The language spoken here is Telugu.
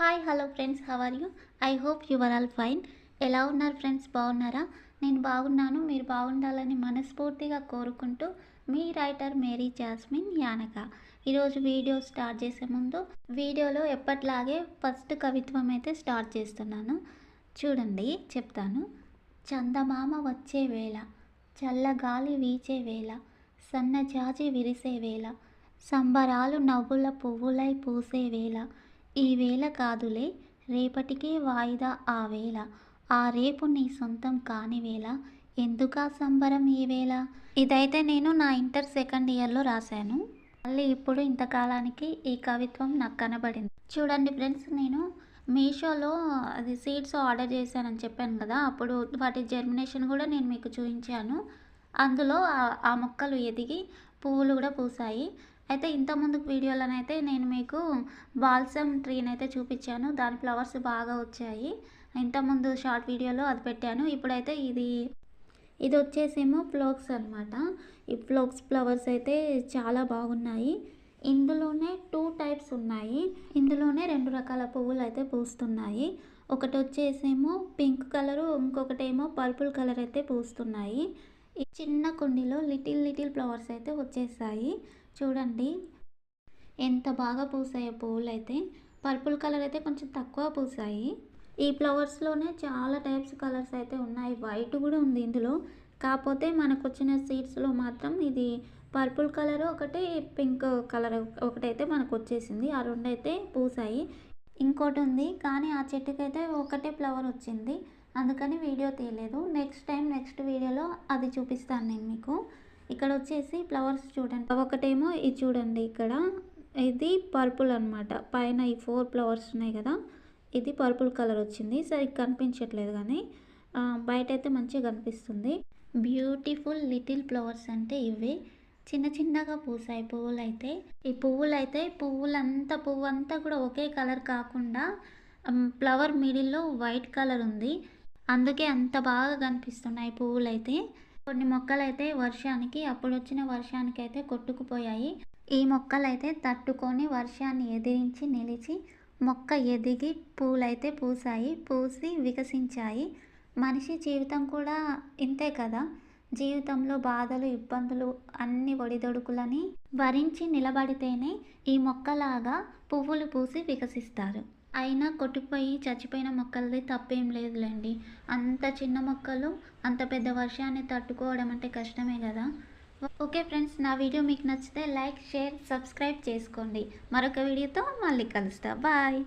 Hi hello friends how are you I hope you are all fine ఎలా ఉన్నారు ఫ్రెండ్స్ బాగున్నారా? నేను బాగున్నాను మీరు బాగుండాలని మనస్ఫూర్తిగా కోరుకుంటూ మీ రైటర్ మేరీ జాస్మిన్ యానక. ఈరోజు వీడియో స్టార్ట్ చేసే ముందు వీడియోలో ఎప్పట్లాగే ఫస్ట్ కవిత్వం అయితే స్టార్ట్ చేస్తున్నాను. చూడండి చెప్తాను. చందమామ వచ్చే వేళ చల్లగాలి వీచే వేళ సన్నజాజి విరిసే వేళ సంబరాలు నవ్వుల పువ్వులై పూసే వేళ ఈ వేళ కాదులే రేపటికే వాయిదా ఆ వేళ. ఆ రేపు నీ సొంతం కాని వేళ. ఎందుకా సంబరం ఈ వేళ? ఇదైతే నేను నా ఇంటర్ సెకండ్ ఇయర్లో రాశాను. మళ్ళీ ఇప్పుడు ఇంతకాలానికి ఈ కవిత్వం నాకు కనబడింది. చూడండి ఫ్రెండ్స్ నేను మీషోలో అది సీడ్స్ ఆర్డర్ చేశానని చెప్పాను కదా అప్పుడు వాటి జర్మినేషన్ కూడా నేను మీకు చూపించాను. అందులో ఆ మొక్కలు ఎదిగి పువ్వులు కూడా పూసాయి అయితే ఇంత ముందుకు వీడియోలోనైతే నేను మీకు బాల్సమ్ ట్రీని అయితే చూపించాను. దాని ఫ్లవర్స్ బాగా వచ్చాయి. ఇంతకుముందు షార్ట్ వీడియోలో అది పెట్టాను. ఇప్పుడైతే ఇది ఇది వచ్చేసేమో ఫ్లోక్స్ అనమాట ఈ ఫ్లోక్స్ ఫ్లవర్స్ అయితే చాలా బాగున్నాయి. ఇందులోనే టూ టైప్స్ ఉన్నాయి. ఇందులోనే రెండు రకాల పువ్వులు అయితే పూస్తున్నాయి. ఒకటి వచ్చేసేమో పింక్ కలరు ఇంకొకటేమో పర్పుల్ కలర్ అయితే పూస్తున్నాయి. చిన్న కుండీలో లిటిల్ లిటిల్ ఫ్లవర్స్ అయితే వచ్చేసాయి. చూడండి. ఎంత బాగా పూసాయో పువ్వులు అయితే పర్పుల్ కలర్ అయితే కొంచెం తక్కువ పూసాయి. ఈ ఫ్లవర్స్లోనే చాలా టైప్స్ కలర్స్ అయితే ఉన్నాయి. వైట్ కూడా ఉంది ఇందులో. కాకపోతే మనకు వచ్చిన సీడ్స్లో మాత్రం ఇది పర్పుల్ కలర్ ఒకటి పింక్ కలర్ ఒకటైతే మనకు వచ్చేసింది ఆ రెండు అయితే పూసాయి. ఇంకోటి ఉంది. కానీ ఆ చెట్టుకైతే ఒకటే ఫ్లవర్ వచ్చింది. అందుకని వీడియో తీయలేదు. నెక్స్ట్ టైం నెక్స్ట్ వీడియోలో అది చూపిస్తాను నేను మీకు. ఇక్కడ వచ్చేసి ఫ్లవర్స్ చూడండి. ఒకటేమో ఇది చూడండి ఇక్కడ. ఇది పర్పుల్ అన్నమాట. పైన ఈ ఫోర్ ఫ్లవర్స్ ఉన్నాయి కదా. ఇది పర్పుల్ కలర్ వచ్చింది. సరిగ్గా కనిపించట్లేదు కానీ బయట అయితే మంచిగా కనిపిస్తుంది. బ్యూటిఫుల్ లిటిల్ ఫ్లవర్స్ అంటే ఇవే. చిన్న చిన్నగా పూసాయి పువ్వులు అయితే ఈ పువ్వులు అయితే పువ్వులంతా పువ్వు అంతా కూడా ఒకే కలర్ కాకుండా ఫ్లవర్ మిడిల్లో వైట్ కలర్ ఉంది. అందుకే అంత బాగా కనిపిస్తున్నాయి పువ్వులు అయితే కొన్ని మొక్కలు అయితే వర్షానికి అప్పుడు వచ్చిన వర్షానికి అయితే కొట్టుకుపోయాయి. ఈ మొక్కలు అయితే తట్టుకొని వర్షాన్ని ఎదిరించి నిలిచి మొక్క ఎదిగి పూలైతే పూసాయి. పూసి వికసించాయి. మనిషి జీవితం కూడా ఇంతే కదా. జీవితంలో బాధలు ఇబ్బందులు అన్ని ఒడిదొడుకులని భరించి నిలబడితేనే ఈ మొక్కలాగా పువ్వులు పూసి వికసిస్తారు. అయినా కొట్టుకుపోయి చచ్చిపోయిన మొక్కలది తప్పేం లేదులేండి. అంత చిన్న మొక్కలు అంత పెద్ద వర్షాన్ని తట్టుకోవడం అంటే కష్టమే కదా. ఓకే ఫ్రెండ్స్ నా వీడియో మీకు నచ్చితే లైక్ షేర్ సబ్స్క్రైబ్ చేసుకోండి. మరొక వీడియోతో మళ్ళీ కలుస్తా. బాయ్.